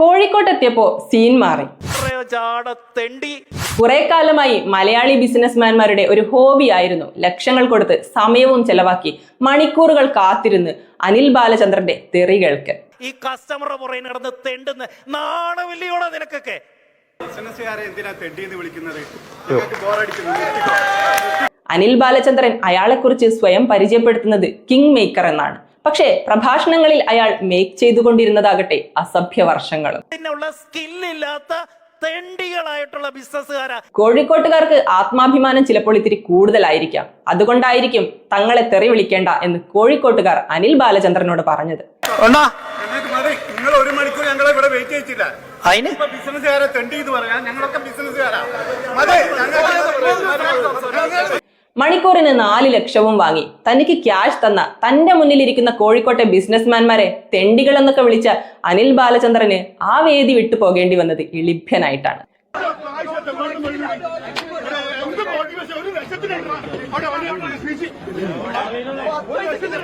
കോഴിക്കോട്ടെത്തിയപ്പോ scene മാറി. കുറെ കാലമായി മലയാളി ബിസിനസ്മാൻമാരുടെ ഒരു ഹോബി ആയിരുന്നു ലക്ഷങ്ങൾ കൊടുത്ത് സമയവും ചെലവാക്കി മണിക്കൂറുകൾ കാത്തിരുന്ന് അനിൽ ബാലചന്ദ്രന്റെ തെറി കേൾക്കൽ ഈ കസ്റ്റമർ പുറകെ നടന്ന് തെണ്ടുന്ന നാണമില്ലയോടെ നിനക്കൊക്കെ. അനിൽ ബാലചന്ദ്രൻ അയാളെക്കുറിച്ച് സ്വയം പരിചയപ്പെടുത്തുന്നത് കിങ് മേക്കർ എന്നാണ്. പക്ഷേ പ്രഭാഷണങ്ങളിൽ അയാൾ മേക്ക് ചെയ്തുകൊണ്ടിരുന്നതാകട്ടെ അസഭ്യ വർഷങ്ങളും. ഇതിനുള്ള സ്കില്ലില്ലാത്ത തെണ്ടികളായിട്ടുള്ള ബിസിനസ്സുകാരാ കോഴിക്കോട്ടുകാർക്ക് ആത്മാഭിമാനം ചിലപ്പോൾ ഇത്തിരി കൂടുതലായിരിക്കാം. അതുകൊണ്ടായിരിക്കും തങ്ങളെ തെറി വിളിക്കേണ്ട എന്ന് കോഴിക്കോട്ടുകാർ അനിൽ ബാലചന്ദ്രനോട് പറഞ്ഞത്. നിങ്ങൾക്ക് മതി. നിങ്ങൾ ഒരു മണിക്കൂർ ഞങ്ങളെ ഇവിടെ വെയിറ്റ് ചെയ്യിച്ചില്ല. അതിന് ബിസിനസ്സുകാരെ തെണ്ടി എന്ന് പറയാം. ഞങ്ങളൊക്കെ ബിസിനസ്സുകാരാ മണിക്കൂറിന് നാല് ലക്ഷവും വാങ്ങി. തനിക്ക് ക്യാഷ് തന്ന തന്റെ മുന്നിലിരിക്കുന്ന കോഴിക്കോട്ടെ ബിസിനസ്മാൻമാരെ തെണ്ടികൾ എന്നൊക്കെ വിളിച്ച അനിൽ ബാലചന്ദ്രന് ആ വേദി വിട്ടു പോകേണ്ടി വന്നത് ഇളിഭ്യനായിട്ടാണ്.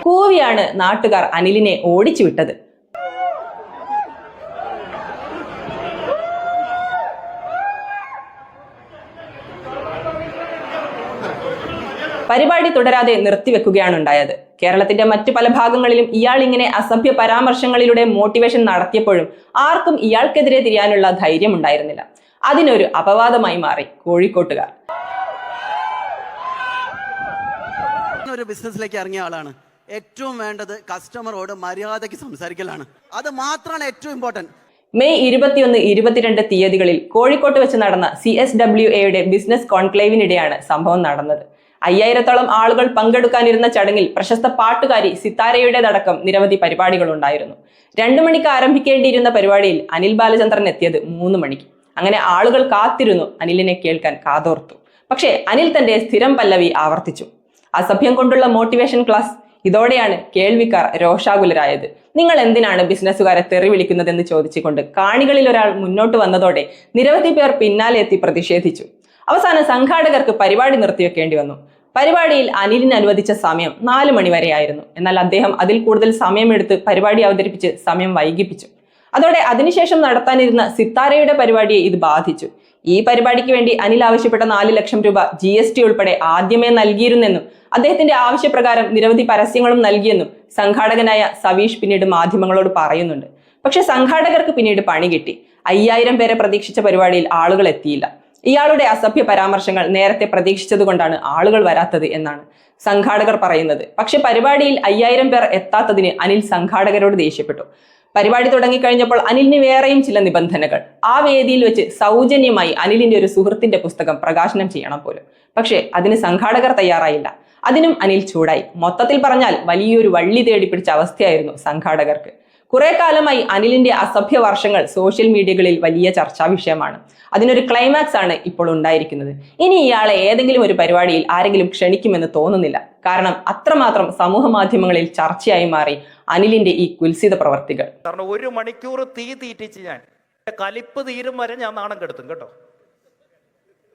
കൂവിയാണ് നാട്ടുകാർ അനിലിനെ ഓടിച്ചു വിട്ടത്. പരിപാടി തുടരാതെ നിർത്തിവെക്കുകയാണ് ഉണ്ടായത്. കേരളത്തിന്റെ മറ്റു പല ഭാഗങ്ങളിലും ഇയാൾ ഇങ്ങനെ അസഭ്യ പരാമർശങ്ങളിലൂടെ മോട്ടിവേഷൻ നടത്തിയപ്പോഴും ആർക്കും ഇയാൾക്കെതിരെ തിരിയാനുള്ള ധൈര്യം ഉണ്ടായിരുന്നില്ല. അതിനൊരു അപവാദമായി മാറി കോഴിക്കോട്ടുകാർ. ഒരു ബിസിനസ്സിലേക്ക് ഇറങ്ങിയ ആളാണ്. ഏറ്റവും വേണ്ടത് കസ്റ്റമറോട് മര്യാദയ്ക്ക് സംസാരിക്കലാണ്. അത് മാത്രമാണ് ഏറ്റവും ഇമ്പോർട്ടന്റ് മെയ് ഇരുപത്തിയൊന്ന് ഇരുപത്തിരണ്ട് തീയതികളിൽ കോഴിക്കോട്ട് വെച്ച് നടന്ന സി എസ് ഡബ്ല്യു എയുടെ ബിസിനസ് കോൺക്ലേവിനിടെയാണ് സംഭവം നടന്നത്. അയ്യായിരത്തോളം ആളുകൾ പങ്കെടുക്കാനിരുന്ന ചടങ്ങിൽ പ്രശസ്ത പാട്ടുകാരി സിത്താരയുടേതടക്കം നിരവധി പരിപാടികൾ ഉണ്ടായിരുന്നു രണ്ടു മണിക്ക് ആരംഭിക്കേണ്ടിയിരുന്ന പരിപാടിയിൽ അനിൽ ബാലചന്ദ്രൻ എത്തിയത് മൂന്ന് മണിക്ക്. അങ്ങനെ ആളുകൾ കാത്തിരുന്നു അനിലിനെ കേൾക്കാൻ കാതോർത്തു. പക്ഷേ അനിൽ തന്റെ സ്ഥിരം പല്ലവി ആവർത്തിച്ചു. അസഭ്യം കൊണ്ടുള്ള മോട്ടിവേഷൻ ക്ലാസ്. ഇതോടെയാണ് കേൾവിക്കാർ രോഷാകുലരായത്. നിങ്ങൾ എന്തിനാണ് ബിസിനസ്സുകാരെ തെറി വിളിക്കുന്നതെന്ന് ചോദിച്ചുകൊണ്ട് കാണികളിൽ ഒരാൾ മുന്നോട്ട് വന്നതോടെ നിരവധി പേർ പിന്നാലെ എത്തി പ്രതിഷേധിച്ചു. അവസാനം സംഘാടകർക്ക് പരിപാടി നിർത്തിവെക്കേണ്ടി വന്നു. പരിപാടിയിൽ അനിലിന് അനുവദിച്ച സമയം നാല് മണിവരെയായിരുന്നു എന്നാൽ അദ്ദേഹം അതിൽ കൂടുതൽ സമയമെടുത്ത് പരിപാടി അവതരിപ്പിച്ച് സമയം വൈകിപ്പിച്ചു. അതോടെ അതിനുശേഷം നടത്താനിരുന്ന സിത്താരയുടെ പരിപാടിയെ ഇത് ബാധിച്ചു. ഈ പരിപാടിക്ക് വേണ്ടി അനിൽ ആവശ്യപ്പെട്ട നാല് ലക്ഷം രൂപ ജി എസ് ടി ഉൾപ്പെടെ ആദ്യമേ നൽകിയിരുന്നെന്നും അദ്ദേഹത്തിന്റെ ആവശ്യപ്രകാരം നിരവധി പരസ്യങ്ങളും നൽകിയെന്നും സംഘാടകനായ സവീഷ് പിന്നീട് മാധ്യമങ്ങളോട് പറയുന്നുണ്ട്. പക്ഷെ സംഘാടകർക്ക് പിന്നീട് പണി കിട്ടി. അയ്യായിരം പേരെ പ്രതീക്ഷിച്ച പരിപാടിയിൽ ആളുകൾ എത്തിയില്ല. ഇയാളുടെ അസഭ്യ പരാമർശങ്ങൾ നേരത്തെ പ്രതീക്ഷിച്ചതുകൊണ്ടാണ് ആളുകൾ വരാത്തത് എന്നാണ് സംഘാടകർ പറയുന്നത്. പക്ഷെ പരിപാടിയിൽ അയ്യായിരം പേർ എത്താത്തതിന് അനിൽ സംഘാടകരോട് ദേഷ്യപ്പെട്ടു. പരിപാടി തുടങ്ങിക്കഴിഞ്ഞപ്പോൾ അനിലിന് വേറെയും ചില നിബന്ധനകൾ. ആ വേദിയിൽ വെച്ച് സൗജന്യമായി അനിലിന്റെ ഒരു സുഹൃത്തിന്റെ പുസ്തകം പ്രകാശനം ചെയ്യണം പോലും. പക്ഷേ അതിന് സംഘാടകർ തയ്യാറായില്ല. അതിനും അനിൽ ചൂടായി. മൊത്തത്തിൽ പറഞ്ഞാൽ വലിയൊരു വള്ളി തേടി പിടിച്ച അവസ്ഥയായിരുന്നു സംഘാടകർക്ക്. കുറെ കാലമായി അനിലിന്റെ അസഭ്യ വർഷങ്ങൾ സോഷ്യൽ മീഡിയകളിൽ വലിയ ചർച്ചാ വിഷയമാണ്. അതിനൊരു ക്ലൈമാക്സ് ആണ് ഇപ്പോൾ ഉണ്ടായിരിക്കുന്നത്. ഇനി ഇയാളെ ഏതെങ്കിലും ഒരു പരിപാടിയിൽ ആരെങ്കിലും ക്ഷണിക്കുമെന്ന് തോന്നുന്നില്ല. കാരണം അത്രമാത്രം സമൂഹ മാധ്യമങ്ങളിൽ ചർച്ചയായി മാറി അനിലിന്റെ ഈ കുൽസിത പ്രവർത്തികൾ. കാരണം ഒരു മണിക്കൂർ തീ തീറ്റിച്ച് ഞാൻ. കലിപ്പ് തീരും വരെ ഞാൻ നാണം കെടുത്തും കേട്ടോ.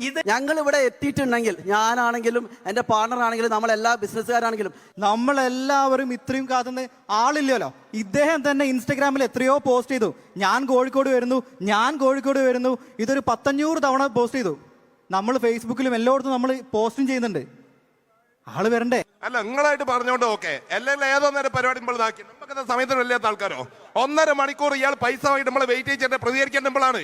ഇത് ഞങ്ങൾ ഇവിടെ എത്തിയിട്ടുണ്ടെങ്കിൽ ഞാനാണെങ്കിലും എന്റെ പാർട്ണർ ആണെങ്കിലും നമ്മളെല്ലാ ബിസിനസ്സുകാരാണെങ്കിലും നമ്മളെല്ലാവരും ഇത്രയും കാത്തുന്ന ആളില്ലല്ലോ. ഇദ്ദേഹം തന്നെ ഇൻസ്റ്റഗ്രാമിൽ എത്രയോ പോസ്റ്റ് ചെയ്തു. ഞാൻ കോഴിക്കോട് വരുന്നു ഞാൻ കോഴിക്കോട് വരുന്നു. ഇതൊരു പത്തഞ്ഞൂറ് തവണ പോസ്റ്റ് ചെയ്തു. നമ്മൾ ഫേസ്ബുക്കിലും എല്ലായിടത്തും നമ്മൾ പോസ്റ്റും ചെയ്യുന്നുണ്ട്. ആൾ വരണ്ടേ? അല്ല നിങ്ങളായിട്ട് പറഞ്ഞോണ്ട് ഓക്കെ. അല്ലെങ്കിൽ ഏതോ നേരം പരിപാടി നമ്മൾ ഇതാക്കി. നമുക്ക് സമയത്തിന് വല്ലാത്ത ആൾക്കാരോ? ഒന്നര മണിക്കൂർ ഇയാൾ പൈസ വൈകിട്ട് നമ്മളെ വെയിറ്റ് ചെയ്തിട്ട് പ്രതികരിക്കേണ്ട നമ്മളാണ്